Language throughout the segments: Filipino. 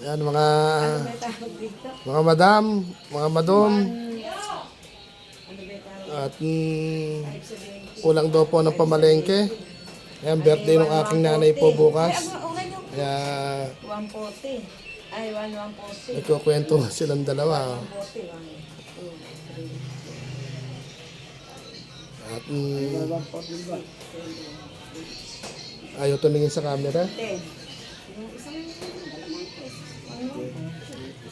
Yan, mga mga madam, mga tawag? At mm, kulang daw po ng pamalengke. Ayan, birthday ng aking nanay po bukas. Kaya 140. Ay, 140. nagkukwento silang dalawa. 140. 1, 2, 3. At mm, ayaw tumingin sa camera. 10. Yung isang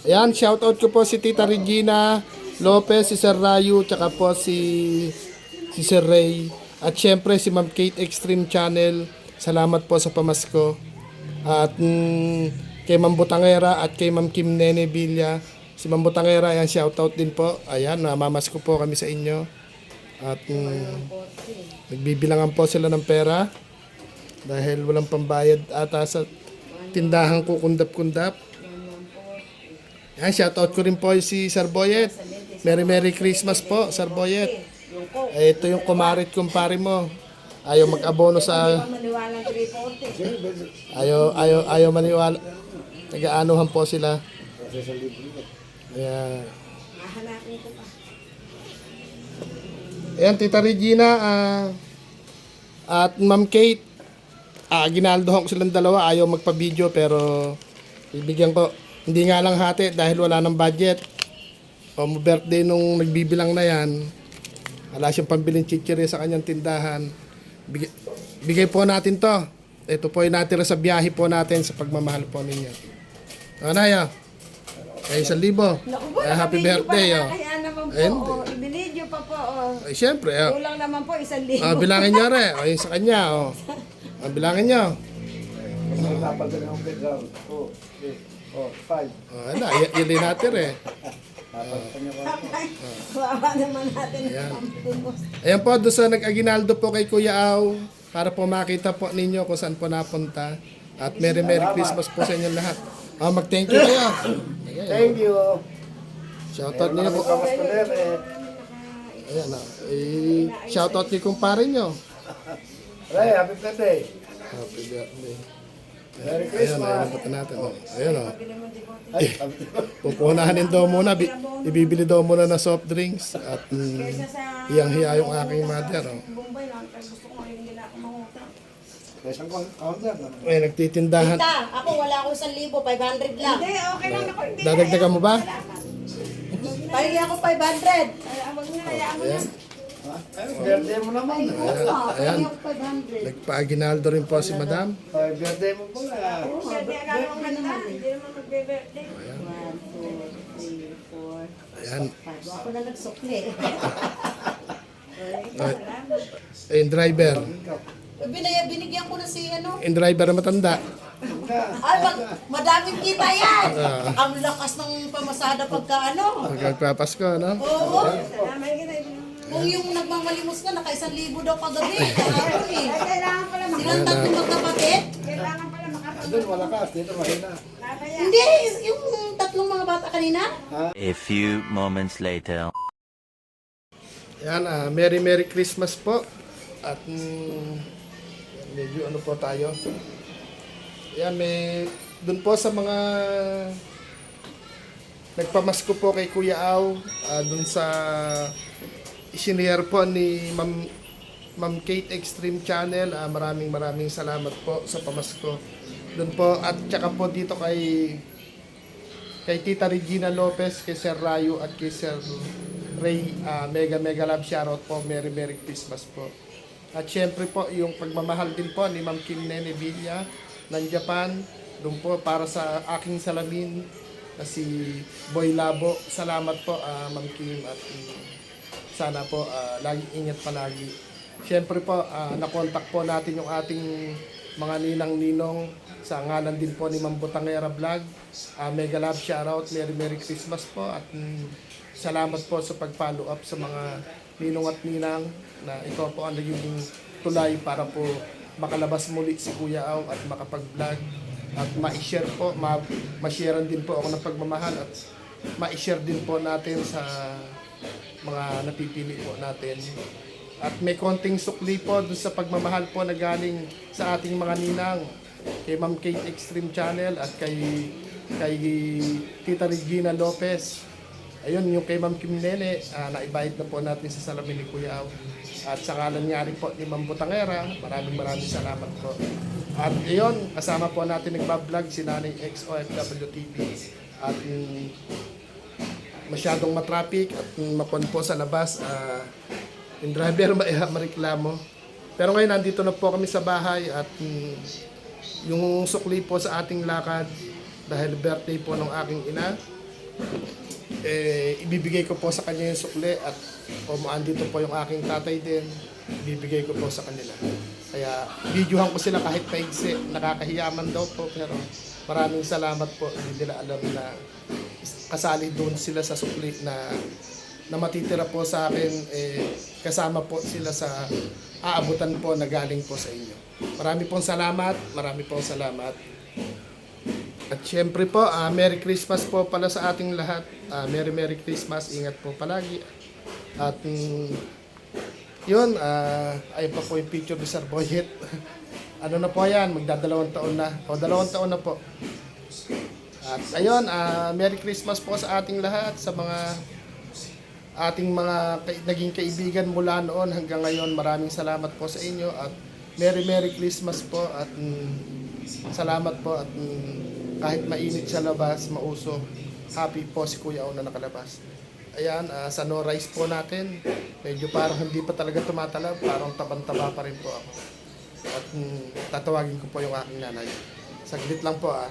Ayan, shoutout ko po si Tita Regina Lopez, si Sir Rayu, tsaka po si si Sir Ray. At syempre si Ma'am Kate Extreme Channel. Salamat po sa pamasko. At mm, kay Ma'am Butangera at kay Ma'am Kim Nene Villa. Si Ma'am Butangera, ayan, shoutout din po. Ayan, namamasko po kami sa inyo. At mm, nagbibilangan po sila ng pera dahil walang pambayad ata sa tindahang kukundap-kundap. Yan, shoutout ko rin po si Sir Boyet. Merry Merry Christmas po, Sir Boyet. Eh, ito yung kumarit kumpare mo. Ayaw mag-abono sa... Maniwalang 340. Ayaw, ayaw, ayaw maniwala. Nag-aanuhan po sila. Ayan. Hahanapin ko pa. Ayan, Tita Regina ah, at Ma'am Kate. Ah, ginaldohan ko silang dalawa. Ayaw magpa-video pero bibigyan ko. Hindi nga lang hati dahil wala ng budget. O birthday nung nagbibilang na yan. Wala siyang pambiling chichiri sa kanyang tindahan. Bigay, bigay po natin to. Ito po ay natira sa biyahe po natin sa pagmamahal po ninyo. Ano ya? Ay, isang libo. Naku po, Eh, happy birthday, pa oh. Kaya naman po, Ayun. oh, ibinidyo pa po. Oh. Ay, syempre, oh. Kulang naman po, isang libo. Ah, bilangin niyo re. O, yung sa kanya, oh. Ah, bilangin niyo. Oh, five. Oh, ano, y- ili natin eh. Kawawa naman natin Ayan. ang. Ayan po, doon sa nag-aginaldo po kay Kuya Au, para po makita po ninyo kung saan po napunta. At Merry Merry Christmas po sa inyo lahat. Ah, mag-thank you kayo. Ayan, Thank you. shoutout niyo po. Kamas ko din eh. Ayan, ah. Eh, shoutout niyo kumpare niyo. Ray, happy birthday. Happy birthday. Merry Ayan, Christmas. ayan po natin. Oh. Ayan, oh. Ay, happy Pupunahanin daw muna, bi- ibibili daw muna ng soft drinks at mm, hiyang-hiya yung aking mother. Oh. Bombay lang, kasi gusto ko ngayon hindi na ako mangutang. Isang counter. Ay, nagtitindahan. Ta, ako wala akong 1,000, 500 lang. Hindi, okay lang ako. Hindi, Dadagdagan mo ba? Pahingi ako 500. Ay, birthday mo naman. Ayan, Pahingi ako 500. nagpa-aginaldo rin po si madam. Ay, birthday mo. 1, 2, 3, 4, Ayan. 5. Ako na nagsukli. Eh, yung driver. Binaya, binigyan ko na si ano. Yung driver na matanda. Ay, mag, madaming kita yan. Ang lakas ng pamasada pagka ano. Magpapasko, no? Oo. Salamat ka na. Kung yung nagmamalimos ka, naka 1,000 daw kagabi. Kahapon eh. Ay, kailangan pala Silang tatlong magkapatid. Kailangan pala makapag- Doon malakas, dito mahina. Hindi, yung tatlong mga bata kanina. A few moments later. Ayan, ah, Merry Merry Christmas po. At mm, medyo ano po tayo. Ayan, may dun po sa mga nagpamasko po kay Kuya Au, ah, dun sa isinare po ni Ma'am Ma'am Kate Extreme Channel. Ah, maraming maraming salamat po sa pamasko. Dun po at tsaka po dito kay kay Tita Regina Lopez, kay Sir Rayo at kay Sir Ray, ah, mega mega love shoutout po, Merry Merry Christmas po. At syempre po, yung pagmamahal din po ni Ma'am Kim Nene Villa ng Japan, doon po para sa aking salamin na si Boy Labo. Salamat po, ah, Ma'am Kim at mm, sana po ah, laging ingat palagi. Syempre po, ah, nakontak po natin yung ating mga ninang-ninong sa ngalan din po ni Ma'am Butangera Vlog. Ah, mega love shoutout, Merry Merry Christmas po at mm, salamat po sa pag-follow up sa mga ninong at ninang na ito po ang nagiging tulay para po makalabas muli si Kuya Aw at makapag-vlog at ma-share po, ma- ma-sharean din po ako ng pagmamahal at ma-share din po natin sa mga napipili po natin. At may konting sukli po doon sa pagmamahal po na galing sa ating mga ninang kay Ma'am Kate Extreme Channel at kay kay Tita Regina Lopez. Ayun, yung kay Ma'am Kim Nene, ah, naibahid na po natin sa salamin ni Kuya Au. At sa kalan nga rin po ni Ma'am Butangera, maraming maraming salamat po. At ayun, kasama po natin nagbablog si Nanay XOFW TV. At mm, masyadong matraffic at mapon po sa labas, ah, yung driver ma mareklamo. Pero ngayon, nandito na po kami sa bahay at mm, yung sukli po sa ating lakad dahil birthday po ng aking ina eh, ibibigay ko po sa kanya yung sukli at umaan dito po yung aking tatay din ibibigay ko po sa kanila kaya videohan ko sila kahit paigsi nakakahiyaman daw po pero maraming salamat po hindi nila alam na kasali doon sila sa sukli na na matitira po sa akin eh, kasama po sila sa aabutan po na galing po sa inyo marami pong salamat marami pong salamat at syempre po, ah, Merry Christmas po pala sa ating lahat. Ah, Merry Merry Christmas. Ingat po palagi. At mm, yun, ah, ayun pa po yung picture ni Sir Boyet. ano na po yan, magdadalawang taon na. O dalawang taon na po. At ayun, ah, Merry Christmas po sa ating lahat, sa mga ating mga kai- naging kaibigan mula noon hanggang ngayon. Maraming salamat po sa inyo at Merry Merry Christmas po at mm, salamat po at mm, kahit mainit sa labas, mauso, happy po si Kuya O na nakalabas. Ayan, ah, sa no rice po natin, medyo parang hindi pa talaga tumatalab, parang tabang-taba pa rin po ako. At mm, tatawagin ko po yung aking nanay. Saglit lang po ah.